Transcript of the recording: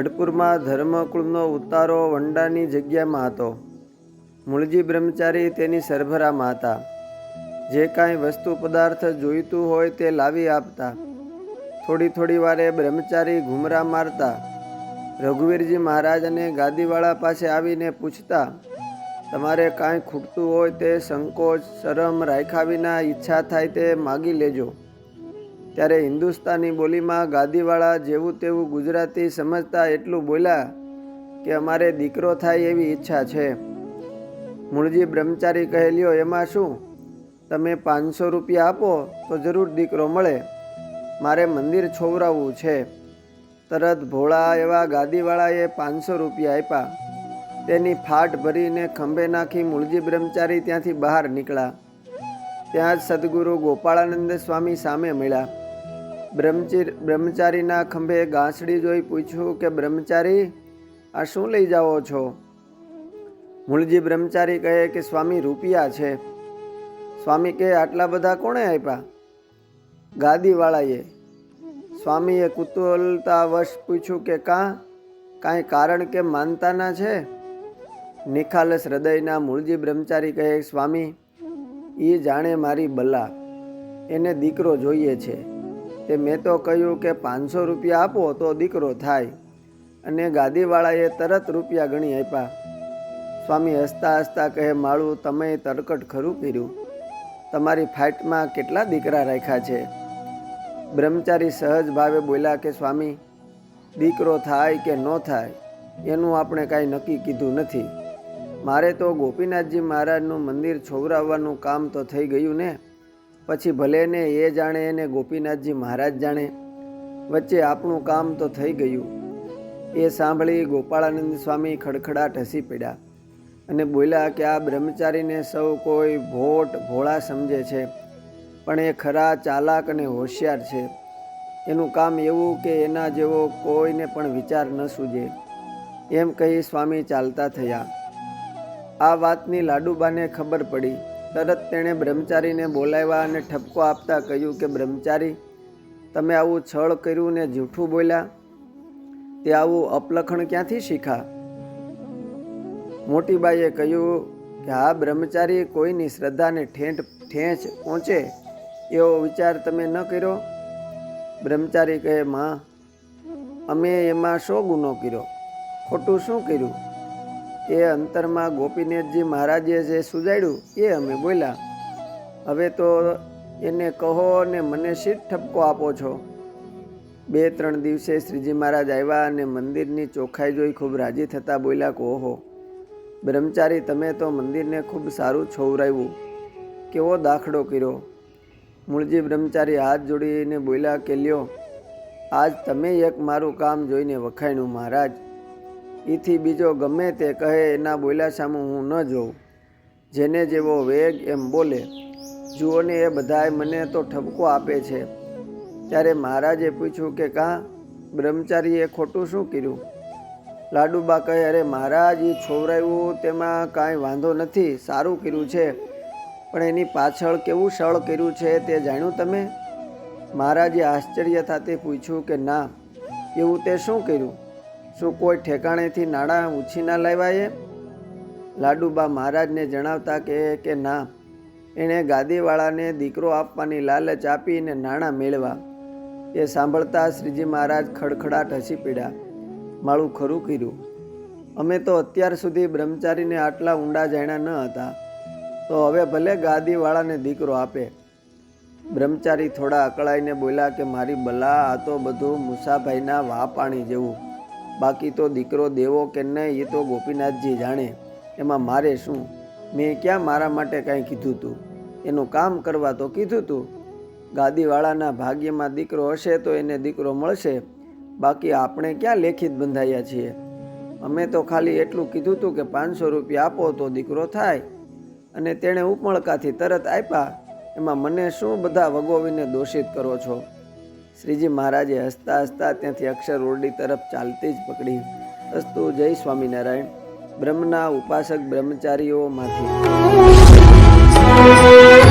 ગઢપુરમાં ધર્મકુળનો ઉતારો વંડાની જગ્યામાં હતો. મૂળજી બ્રહ્મચારી તેની સરભરામાં હતા. જે કાંઈ વસ્તુ પદાર્થ જોઈતું હોય તે લાવી આપતા. થોડી થોડી વારે બ્રહ્મચારી ઘૂમરા મારતા. રઘુવીરજી મહારાજ અને ગાદીવાળા પાસે આવીને પૂછતા, તમારે કાંઈ ખૂટતું હોય તે સંકોચ, શરમ રાખ્યા વિના ઈચ્છા થાય તે માગી લેજો. ત્યારે હિન્દુસ્તાની બોલીમાં ગાદીવાળા જેવું તેવું ગુજરાતી સમજતા એટલું બોલ્યા કે અમારે દીકરો થાય એવી ઈચ્છા છે. મૂળજી બ્રહ્મચારી કહેલ્યો, એમાં શું? તમે પાંચસો રૂપિયા આપો તો જરૂર દીકરો મળે. મારે મંદિર છોવરાવવું છે. તરત ભોળા એવા ગાદીવાળાએ પાંચસો રૂપિયા આપ્યા. તેની ફાટ ભરીને ખંભે નાખી મૂળજી બ્રહ્મચારી ત્યાંથી બહાર નીકળ્યા. ત્યાં જ સદગુરુ ગોપાળાનંદ સ્વામી સામે મળ્યા. બ્રહ્મચિર બ્રહ્મચારીના ખંભે ગાંસડી જોઈ પૂછ્યું કે, બ્રહ્મચારી, આ શું લઈ જાઓ છો? મૂળજી બ્રહ્મચારી કહે કે, સ્વામી, રૂપિયા છે. સ્વામી કહે આટલા બધા કોણે આપ્યા ગાદીવાળાએ. સ્વામીએ કુતૂહલતાવશ પૂછ્યું કે, કાં? કાંઈ કારણ કે માનતાના છે? નિખાલસ હૃદયના મૂળજી બ્રહ્મચારી કહે, સ્વામી એ જાણે મારી બલા. એને દીકરો જોઈએ છે. તે મેં તો કહ્યું કે પાંચસો રૂપિયા આપો તો દીકરો થાય. અને ગાદીવાળાએ તરત રૂપિયા ગણી આપ્યા. સ્વામી હસતા હસતા કહે, માળું, તમે તરકટ ખરું કર્યું. તમારી ફાઇટમાં કેટલા દીકરા રાખ્યા છે? બ્રહ્મચારી સહજ ભાવે બોલ્યા કે, સ્વામી, દીકરો થાય કે ન થાય, એનું આપણે કાંઈ નક્કી કીધું નથી. મારે તો ગોપીનાથજી મહારાજનું મંદિર છોવરાવવાનું કામ તો થઈ ગયું ને. પછી ભલે ને એ જાણે એને ગોપીનાથજી મહારાજ જાણે, વચ્ચે આપણું કામ તો થઈ ગયું. એ સાંભળી ગોપાળાનંદ સ્વામી ખડખડાટ હસી પડ્યા અને બોલ્યા કે આ બ્રહ્મચારીને સૌ કોઈ ભોટ ભોળા સમજે છે, પણ એ ખરા ચાલાક અને હોશિયાર છે. એનું કામ એવું કે એના જેવો કોઈને પણ વિચાર ન સૂજે. એમ કહી સ્વામી ચાલતા થયા. આ વાતની લાડુબાને ખબર પડી તરત તેણે બ્રહ્મચારીને બોલાવ્યા અને ઠપકો આપતા કહ્યું કે, બ્રહ્મચારી, તમે આવું છળ કર્યું ને જૂઠું બોલ્યા? તે આવું અપલખણ ક્યાંથી શીખા? મોટીબાઈએ કહ્યું કે, હા, બ્રહ્મચારી, કોઈની શ્રદ્ધાને ઠેંઠ, ઠેંચ પહોંચે એવો વિચાર તમે ન કર્યો? બ્રહ્મચારી કહે, માં, અમે એમાં શો ગુનો કર્યો? ખોટું શું કર્યું? એ અંતરમાં ગોપીનાથજી મહારાજે જે સુજાડ્યું એ અમે બોલ્યા, હવે તો એને કહો ને મને શીટ ઠપકો આપો છો. બે ત્રણ દિવસે શ્રીજી મહારાજ આવ્યા અને મંદિરની ચોખ્ખાઈ જોઈ ખૂબ રાજી થતાં બોલ્યા કે ઓહો, બ્રહ્મચારી, તમે તો મંદિરને ખૂબ સારું છોવરાવ્યું. કેવો દાખલો કર્યો. મૂળજી બ્રહ્મચારી હાથ જોડીને બોલ્યા કે, લ્યો, આજ તમે એક મારું કામ જોઈને વખાણ્યું મહારાજ. એથી બીજો ગમે તે કહે એના બોલ્યા સામું હું ન જોઉં. જેને જેવો વેગ એમ બોલે જુઓ ને એ બધાય મને તો ઠપકો આપે છે. ત્યારે મહારાજે પૂછ્યું કે કાં? બ્રહ્મચારીએ ખોટું શું કર્યું? લાડુબા કહે, અરે મહારાજ એ છોવરાયું તેમાં કાંઈ વાંધો નથી, સારું કર્યું છે. પણ એની પાછળ કેવું સળ કર્યું છે તે જાણ્યું તમે? મહારાજે આશ્ચર્ય સાથે પૂછ્યું કે, ના, એવું તે શું કર્યું? શું કોઈ ઠેકાણેથી નાણાં ઉછીના લાવ્યા એ? લાડુબા મહારાજને જણાવતા કે કે ના, એણે ગાદીવાળાને દીકરો આપવાની લાલચ આપીને નાણાં મેળવા એ સાંભળતા શ્રીજી મહારાજ ખડખડાટ હસી પડ્યા. માળું ખરું કર્યું. અમે તો અત્યાર સુધી બ્રહ્મચારીને આટલા ઊંડા જાણ્યા ન હતા. તો હવે ભલે ગાદીવાળાને દીકરો આપે. બ્રહ્મચારી થોડા અકળાઈને બોલ્યા કે મારી બલા આ તો બધું મુસાભાઈના વાપાણી જેવું. બાકી તો દીકરો દેવો કે નહીં એ તો ગોપીનાથજી જાણે. એમાં મારે શું? મેં ક્યાં મારા માટે કાંઈ કીધું તું? એનું કામ કરવા તો કીધું તું. ગાદીવાળાના ભાગ્યમાં દીકરો હશે તો એને દીકરો મળશે. બાકી આપણે ક્યાં લેખિત બંધાયા છીએ? અમે તો ખાલી એટલું કીધું હતું કે પાંચસો રૂપિયા આપો તો દીકરો થાય. અને તેણે ઉપમળકાથી તરત આપ્યા. એમાં મને શું બધા વગોવીને દોષિત કરો છો? શ્રીજી મહારાજે હસતા હસતા ત્યાંથી અક્ષર ઓરડી તરફ ચાલતી જ પકડી. અસ્તુ જય સ્વામિનારાયણ. બ્રહ્મના ઉપાસક બ્રહ્મચારીઓમાંથી.